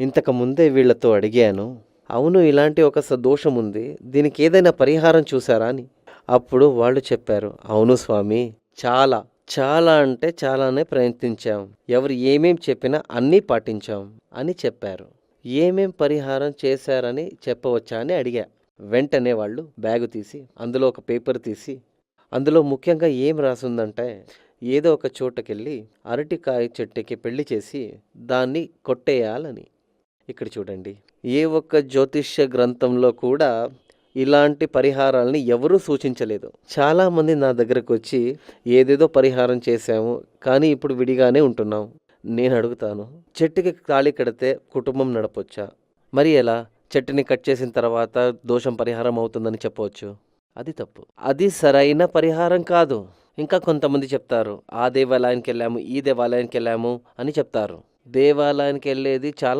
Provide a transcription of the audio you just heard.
ఇంతకు ముందే వీళ్ళతో అడిగాను అవును ఇలాంటి ఒక స- దోషం ఉంది. దీనికి ఏదైనా పరిహారం చూసారా? అని. అప్పుడు వాళ్ళు చెప్పారు అవును స్వామి చాలా చాలా అంటే చాలానే ప్రయత్నించాం. ఎవరు ఏమేం చెప్పినా అన్నీ పాటించాం అని చెప్పారు. ఏమేం పరిహారం చేశారని చెప్పవచ్చా? అని అడిగా. వెంటనే వాళ్ళు బ్యాగు తీసి అందులో ఒక పేపర్ తీసి అందులో ముఖ్యంగా ఏం రాసుందంటే ఏదో ఒక చోటకెళ్ళి అరటికాయ చెట్టుకి పెళ్ళి చేసి దాన్ని కొట్టేయాలని. ఇక్కడ చూడండి. ఏ ఒక్క జ్యోతిష్య గ్రంథంలో కూడా ఇలాంటి పరిహారాలని ఎవరూ సూచించలేదు. చాలామంది నా దగ్గరకు వచ్చి ఏదేదో పరిహారం చేశాము కానీ ఇప్పుడు విడిగానే ఉంటున్నాం. నేను అడుగుతాను చెట్టుకి తాళి కడితే కుటుంబం నడపొచ్చా? మరి ఎలా? చెట్టుని కట్ చేసిన తర్వాత దోషం పరిహారం అవుతుందని చెప్పవచ్చు అది తప్పు. అది సరైన పరిహారం కాదు. ఇంకా కొంతమంది చెప్తారు ఆ దేవాలయానికి వెళ్ళాము ఈ దేవాలయానికి వెళ్ళాము అని చెప్తారు. దేవాలయానికి వెళ్ళేది చాలా